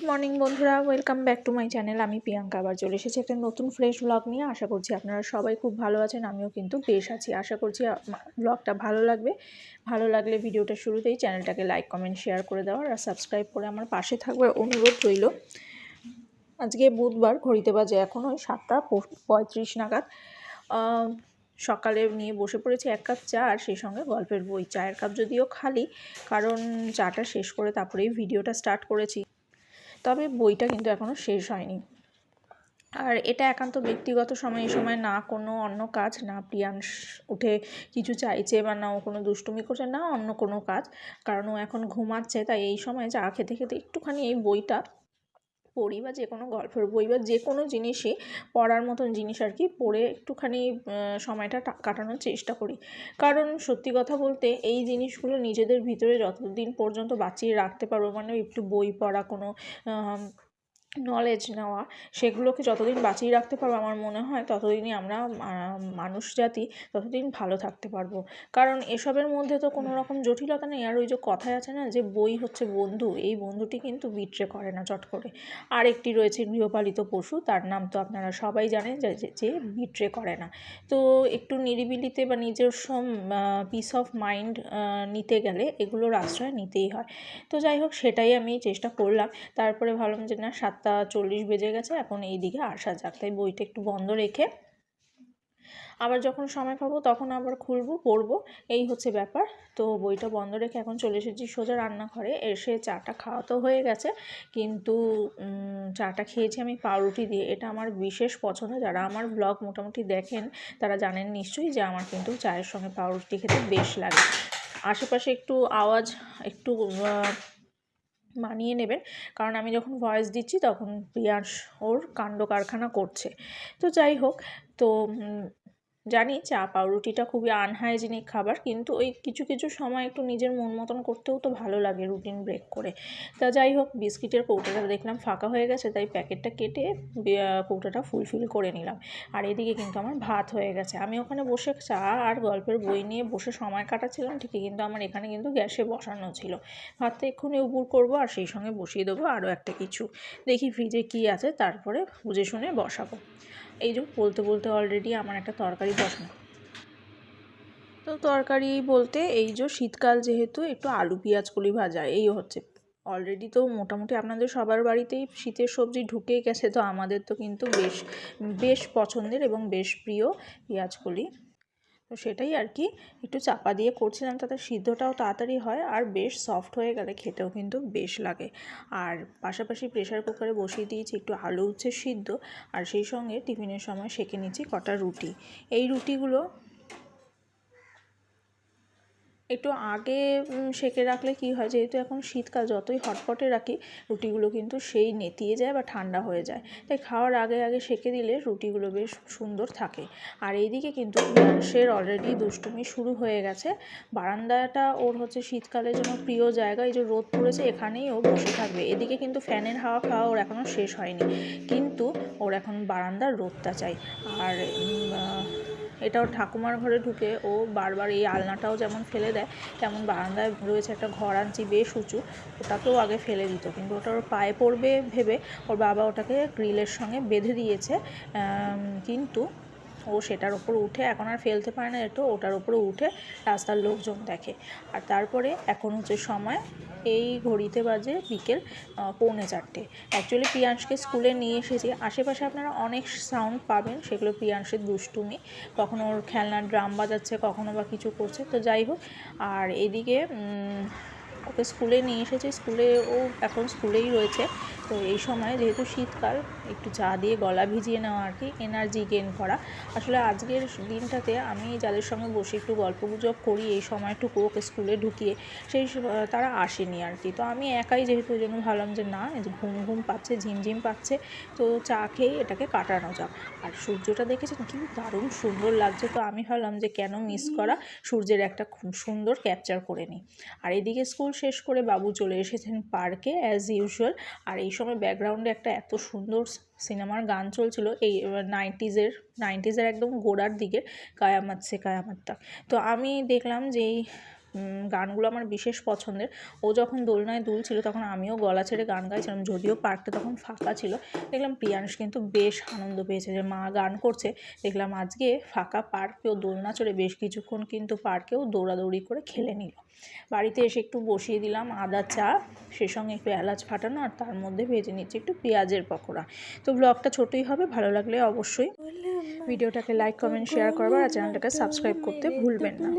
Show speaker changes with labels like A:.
A: Good morning বন্ধুরা। Welcome back to my channel আমি প্রিয়াঙ্কা আবার চলে এসেছি একটা নতুন ফ্রেশ ব্লগ নিয়ে। আশা করছি আপনারা সবাই খুব ভালো আছেন, আমিও কিন্তু বেশ আছি। আশা করছি ব্লগটা ভালো লাগবে। ভালো লাগলে ভিডিওটা শুরুতেই চ্যানেলটাকে লাইক কমেন্ট শেয়ার করে দেওয়ার আর সাবস্ক্রাইব করে আমার পাশে থাকবে অনুরোধ রইল। আজকে বুধবার, ঘড়িতে বাজে এখন ওই সাতটা পঁয়ত্রিশ নাগাদ। সকালে নিয়ে বসে পড়েছি এক কাপ চা আর সেই সঙ্গে গল্পের বই। চায়ের কাপ যদিও খালি, কারণ চাটা শেষ করে তারপরেই ভিডিওটা স্টার্ট করেছি। তবে বইটা কিন্তু এখনও শেষ হয়নি। আর এটা একান্ত ব্যক্তিগত সময় এই সময় না কোনো অন্য কাজ, না প্রিয়াংশ উঠে কিছু চাইছে বা না ও কোনো দুষ্টুমি করছে, না অন্য কোনো কাজ, কারণ ও এখন ঘুমাচ্ছে, তাই এই সময় চা খেতে খেতে একটুখানি এই বইটা পড়ি বা যে কোনো গল্পের বই বা যে কোনো জিনিসই পড়ার মতন জিনিস আর কি পড়ে একটুখানি সময়টা কাটানোর চেষ্টা করি। কারণ সত্যি কথা বলতে এই জিনিসগুলো নিজেদের ভিতরে যতদিন পর্যন্ত বাঁচিয়ে রাখতে পারব মানে একটু বই পড়া, কোনো নলেজ নেওয়া, সেগুলোকে যতদিন বাঁচিয়ে রাখতে পারব আমার মনে হয় ততদিনই আমরা মানুষ জাতি ততদিন ভালো থাকতে পারব। কারণ এসবের মধ্যে তো কোনো রকম জটিলতা নেই। আর ওই যে কথায় আছে না যে বই হচ্ছে বন্ধু, এই বন্ধুটি কিন্তু বিট্রে করে না চট করে। আর একটি রয়েছে গৃহপালিত পশু, তার নাম তো আপনারা সবাই জানেন যে বিট্রে করে না। তো একটু নিরিবিলিতে বা নিজস্ব পিস অফ মাইন্ড নিতে গেলে এগুলোর আশ্রয় নিতেই হয়। তো যাই হোক, সেটাই আমি চেষ্টা করলাম। তারপরে ভাবলাম যে না, সাত সাতটা চল্লিশ বেজে গেছে, এখন এই দিকে আসা যাক তাই বইটা একটু বন্ধ রেখে আবার যখন সময় পাবো তখন আবার খুলবো, পড়ব, এই হচ্ছে ব্যাপার। তো বইটা বন্ধ রেখে এখন চলে এসেছি সোজা রান্নাঘরে, এসে চাটা খাওয়া তো হয়ে গেছে, কিন্তু চাটা খেয়েছি আমি পাউরুটি দিয়ে। এটা আমার বিশেষ পছন্দ, যারা আমার ব্লগ মোটামুটি দেখেন তারা জানেন নিশ্চয়ই যে আমার কিন্তু চায়ের সঙ্গে পাউরুটি খেতে বেশ লাগে। আশেপাশে একটু আওয়াজ, একটু মানিয়ে নেবেন। কারণ আমি যখন ভয়েস দিচ্ছি তখন প্রিয়াস ওর কাণ্ড কারখানা করছে। তো যাই হোক, তো জানি চা, পাউরুটিটা খুবই আনহাইজেনিক খাবার, কিন্তু ওই কিছু কিছু সময় একটু নিজের মন মতন করতেও তো ভালো লাগে রুটিন ব্রেক করে। তা যাই হোক, বিস্কিটের কৌটাটা দেখলাম ফাঁকা হয়ে গেছে, তাই প্যাকেটটা কেটে কৌটাটা ফুলফিল করে নিলাম। আর এদিকে কিন্তু আমার ভাত হয়ে গেছে। আমি ওখানে বসে চা আর গল্পের বই নিয়ে বসে সময় কাটাচ্ছিলাম, ঠিকই কিন্তু আমার এখানে কিন্তু গ্যাসে বসানো ছিল। ভাতটা এক্ষুনি উপুর করব আর সেই সঙ্গে বসিয়ে দেবো আরও একটা কিছু। দেখি ফ্রিজে কী আছে, তারপরে বুঝে শুনে বসাবো। এই যে বলতে বলতে অলরেডি আমার একটা তরকারি বসানো। তো তরকারি বলতে এই যে শীতকাল যেহেতু একটু আলু পেঁয়াজ কলি ভাজা, এই হচ্ছে। অলরেডি তো মোটামুটি আপনাদের সবার বাড়িতেই শীতের সবজি ঢুকেই গেছে, তো আমাদের তো কিন্তু বেশ বেশ পছন্দের এবং বেশ প্রিয় পেঁয়াজ কলি। তো সেটাই আর কি। একটু চাপা দিয়ে করছিলাম তাতে সিদ্ধটাও তাড়াতাড়ি হয় আর বেশ সফট হয়ে গেলে খেতেও কিন্তু বেশ লাগে। আর পাশাপাশি প্রেশার কুকারে বসিয়ে দিয়েছি একটু আলু উচ্ছে সিদ্ধ আর সেই সঙ্গে টিফিনের সময় সেঁকে নিয়েছি কটা রুটি। এই রুটিগুলো একটু আগে সেঁকে রাখলে কি হয়? যেহেতু এখন শীতকাল, যতই হটপটে রাখি, রুটিগুলো কিন্তু সেই নেতিয়ে যায় বা ঠান্ডা হয়ে যায়। তাই খাওয়ার আগে আগে সেঁকে দিলে রুটিগুলো বেশ সুন্দর থাকে। আর এইদিকে কিন্তু মানুষের অলরেডি দুষ্টুমি শুরু হয়ে গেছে। বারান্দাটা ওর হচ্ছে শীতকালের জন্য প্রিয় জায়গা। এই যে রোদ পড়েছে, এখানেই ও বসে থাকবে। এদিকে কিন্তু ফ্যানের হাওয়া খাওয়া ওর এখনও শেষ হয়নি। কিন্তু ওর এখন বারান্দার রোদটা চাই। আর এটাও ঠাকুমার ঘরে ঢুকে ও বারবার এই আলনাটাও যেমন ফেলে দেয়, তেমন বারান্দায় রয়েছে একটা ঘর আনছি বেশ উঁচু, ওটাকেও আগে ফেলে দিত। কিন্তু ওটা ওর পায়ে পড়বে ভেবে ওর বাবা ওটাকে গ্রিলের সঙ্গে বেঁধে দিয়েছে কিন্তু ও সেটার ওপর উঠে, এখন আর ফেলতে পারে না, একটু ওটার ওপরে উঠে রাস্তার লোকজন দেখে। আর তারপরে এখন হচ্ছে সময় এই ঘড়িতে বাজে বিকেল পৌনে চারটে। অ্যাকচুয়ালি প্রিয়াংশকে স্কুলে নিয়ে এসেছি। আশেপাশে আপনারা অনেক সাউন্ড পাবেন, সেগুলো প্রিয়াংশের দুষ্টুমি। কখনো ওর খেলনার ড্রাম বাজাচ্ছে, কখনো বা কিছু করছে। তো যাই হোক, আর এদিকে ওকে স্কুলে নিয়ে এসেছি। স্কুলে ও এখন স্কুলেই রয়েছে। তো এই সময় যেহেতু শীতকাল, একটু চা দিয়ে গলা ভিজিয়ে নেওয়া আর কি এনার্জি গেন করা। আসলে আজকের দিনটাতে আমি যাদের সঙ্গে বসে একটু গল্প গুজব করি, এই সময়টুকু ওকে স্কুলে ঢুকিয়ে সেই তারা আসেনি আর কি। তো আমি একাই যেহেতু ওই জন্য ভাবলাম যে না ঘুম ঘুম পাচ্ছে ঝিমঝিম পাচ্ছে, তো চা খেয়েই এটাকে কাটানো যাক। আর সূর্যটা দেখেছেন কি দারুণ সুন্দর লাগছে, তো আমি ভাবলাম যে কেন মিস করা? সূর্যের একটা খুব সুন্দর ক্যাপচার করে নিই। আর এদিকে স্কুল শেষ করে বাবু চলে এসেছেন পার্কে অ্যাজ ইউজুয়াল আর এই সময় ব্যাকগ্রাউন্ডে একটা এত সুন্দর সিনেমার গান চলছিল এই নাইনটিজের নাইনটিজের একদম গোড়ার দিকে কায়ামাত সে কায়ামাতটা। তো আমি দেখলাম যে এই গানগুলো আমার বিশেষ পছন্দের। ও যখন দোলনায় দুলছিল তখন আমিও গলা ছেড়ে গান গাইছিলাম যদিও পার্কটা তখন ফাঁকা ছিল। দেখলাম প্রিয়াংশ কিন্তু বেশ আনন্দ পেয়েছে যে মা গান করছে। দেখলাম আজকে ফাঁকা পার্কেও দোলনা চড়ে বেশ কিছুক্ষণ কিন্তু পার্কেও দৌড়াদৌড়ি করে খেলে নিল। বাড়িতে এসে একটু বসিয়ে দিলাম আদা চা সে সঙ্গে একটু এলাচ ফাটানো আর তার মধ্যে ভেজে নিচ্ছি একটু পেঁয়াজের পকোড়া। তো ব্লগটা ছোটোই হবে ভালো লাগলে অবশ্যই ভিডিওটাকে লাইক কমেন্ট শেয়ার করবার আর চ্যানেলটাকে সাবস্ক্রাইব করতে ভুলবেন না।